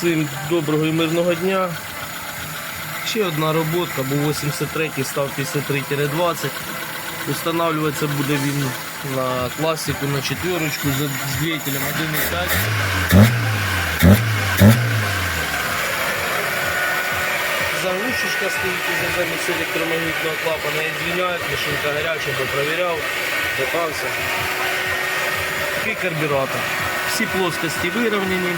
Всім доброго і мирного дня. Ще одна роботка, був 83 став 53-20. Устанавливаться буде він на класику на четверочку з, з двигателем 1.5. Заглушечка стоїть із замість електромагнітного клапана. Извиняюсь, машинка гаряча, бо провіряв, питався. Такий карбюратор. Всі плоскості вирівняні.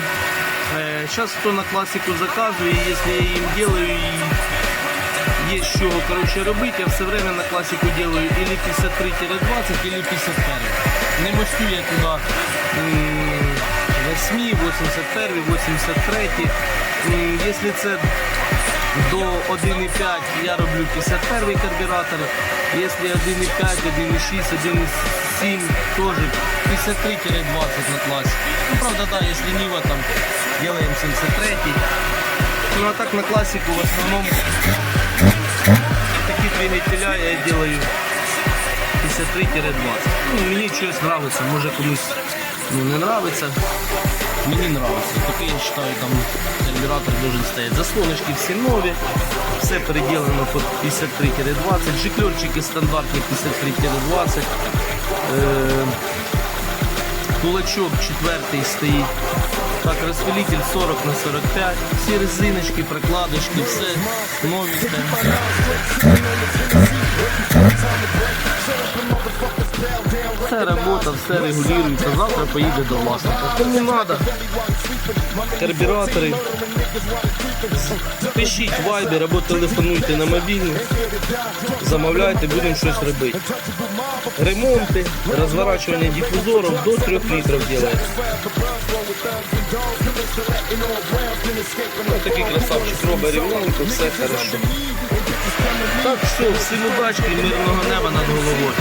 Сейчас кто на классику заказывает, если я им делаю, и есть что, короче, робить, я все время на классику делаю или 53-20, или 51. Не мостю я туда 8, 81, 83. Если це до 1,5 я роблю 51 карбюратор. Если 1,5, 1,6, 1,7 тоже 53-20 на классе. Ну, правда, да, если Нива там делаем 73 Ну а так на классику в основном такие двигателя я делаю 53-20. Ну, мені щось нравится, може комусь ну, не нравится. Мені нравится. Такий я считаю, там карбюратор должен стоять. Заслоночки всі нові, все переділено під 53-20, жиклерчики стандартні 53-20. Е, кулачок четвертий стоїть. Так, розпилитель 40 на 45. Всі резиночки, прокладочки, все новеньке. Все робота, все регулюється. Завтра поїде до власника. Кому треба, карбюратори. Пишіть вайбер або телефонуйте на мобільний. Замовляйте, будемо щось робити. Ремонти, розворачування дифузорів до 3 літрів робить. Ну, такий красавчик робить рівненько, все хорошо. Так, все, всім удачки мирного неба над головою.